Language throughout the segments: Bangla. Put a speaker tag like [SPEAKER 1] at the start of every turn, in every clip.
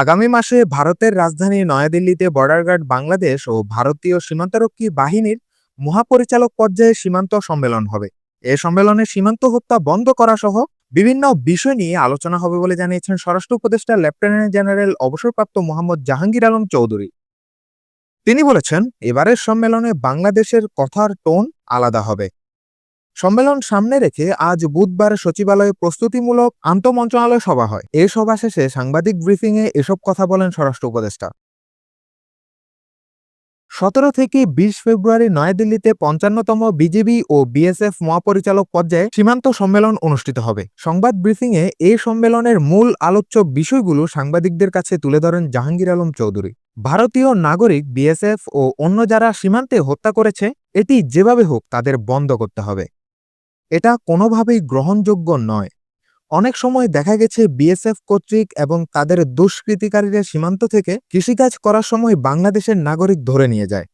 [SPEAKER 1] আগামী মাসে ভারতের রাজধানী নয়াদিল্লিতে বর্ডার গার্ড বাংলাদেশ ও ভারতীয় সীমান্তরক্ষী বাহিনীর মহাপরিচালক পর্যায়ে সীমান্ত সম্মেলন হবে। এ সম্মেলনে সীমান্ত হত্যা বন্ধ করা সহ বিভিন্ন বিষয় নিয়ে আলোচনা হবে বলে জানিয়েছেন স্বরাষ্ট্র উপদেষ্টা লেফটেন্যান্ট জেনারেল অবসরপ্রাপ্ত মোহাম্মদ জাহাঙ্গীর আলম চৌধুরী। তিনি বলেছেন, এবারের সম্মেলনে বাংলাদেশের কথার টোন আলাদা হবে। সম্মেলন সামনে রেখে আজ বুধবার সচিবালয়ে প্রস্তুতিমূলক আন্তমন্ত্রণালয় সভা হয়। এ সভা শেষে সাংবাদিক ব্রিফিংয়ে এসব কথা বলেন স্বরাষ্ট্র উপদেষ্টা। সতেরো থেকে বিশ ফেব্রুয়ারি নয়াদিল্লিতে পঞ্চান্নতম বিজেপি ও বিএসএফ মহাপরিচালক পর্যায়ে সীমান্ত সম্মেলন অনুষ্ঠিত হবে। সংবাদ ব্রিফিংয়ে এই সম্মেলনের মূল আলোচ্য বিষয়গুলো সাংবাদিকদের কাছে তুলে ধরেন জাহাঙ্গীর আলম চৌধুরী। ভারতীয় নাগরিক বিএসএফ ও অন্য যারা সীমান্তে হত্যা করেছে, এটি যেভাবে হোক তাদের বন্ধ করতে হবে। এটা কোনোভাবেই গ্রহণযোগ্য নয়। অনেক সময় দেখা গেছে বিএসএফ কর্তৃক এবং তাদের দুষ্কৃতিকারীরা সীমান্ত থেকে কৃষিকাজ করার সময় বাংলাদেশের নাগরিক ধরে নিয়ে যায়।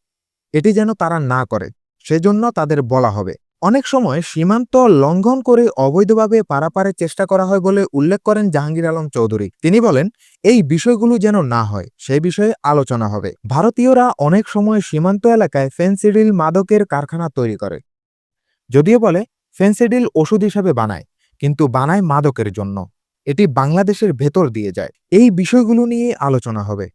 [SPEAKER 1] এটি যেন তারা না করে, সেজন্য তাদের বলা হবে। অনেক সময় সীমান্ত লঙ্ঘন করে অবৈধভাবে পারাপারের চেষ্টা করা হয় বলে উল্লেখ করেন জাহাঙ্গীর আলম চৌধুরী। তিনি বলেন, এই বিষয়গুলো যেন না হয় সে বিষয়ে আলোচনা হবে। ভারতীয়রা অনেক সময় সীমান্ত এলাকায় ফেন্সিডিল মাদকের কারখানা তৈরি করে। যদিও বলে ফেন্সিডিল ওষুধ হিসাবে বানায়, কিন্তু বানায় মাদকের জন্য। এটি বাংলাদেশের ভেতর দিয়ে যায়। এই বিষয়গুলো নিয়ে আলোচনা হবে।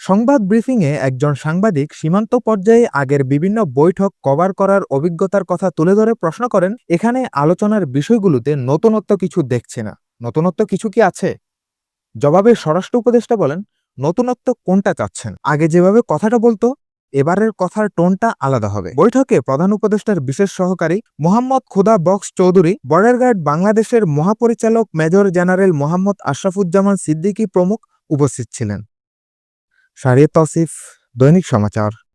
[SPEAKER 1] সংবাদ ব্রিফিংয়ে একজন সাংবাদিক সীমান্ত পর্যায়ে আগের বিভিন্ন বৈঠক কভার করার অভিজ্ঞতার কথা তুলে ধরে প্রশ্ন করেন, এখানে আলোচনার বিষয়গুলোতে নতুনত্ব কিছু দেখছে না। নতুনত্ব কিছু কি আছে? জবাবে স্বরাষ্ট্র উপদেষ্টা বলেন, নতুনত্ব কোনটা চাচ্ছেন? আগে যেভাবে কথাটা বলতো এবারের কথার টোনটা আলাদা হবে। বৈঠকে প্রধান উপদেষ্টার বিশেষ সহকারী মোহাম্মদ খুদা বক্স চৌধুরী বর্ডার গার্ড বাংলাদেশের মহাপরিচালক মেজর জেনারেল মোহাম্মদ আশরাফুজ্জামান সিদ্দিকী প্রমুখ উপস্থিত ছিলেন। শারিয়া তসিফ, দৈনিক সমাচার।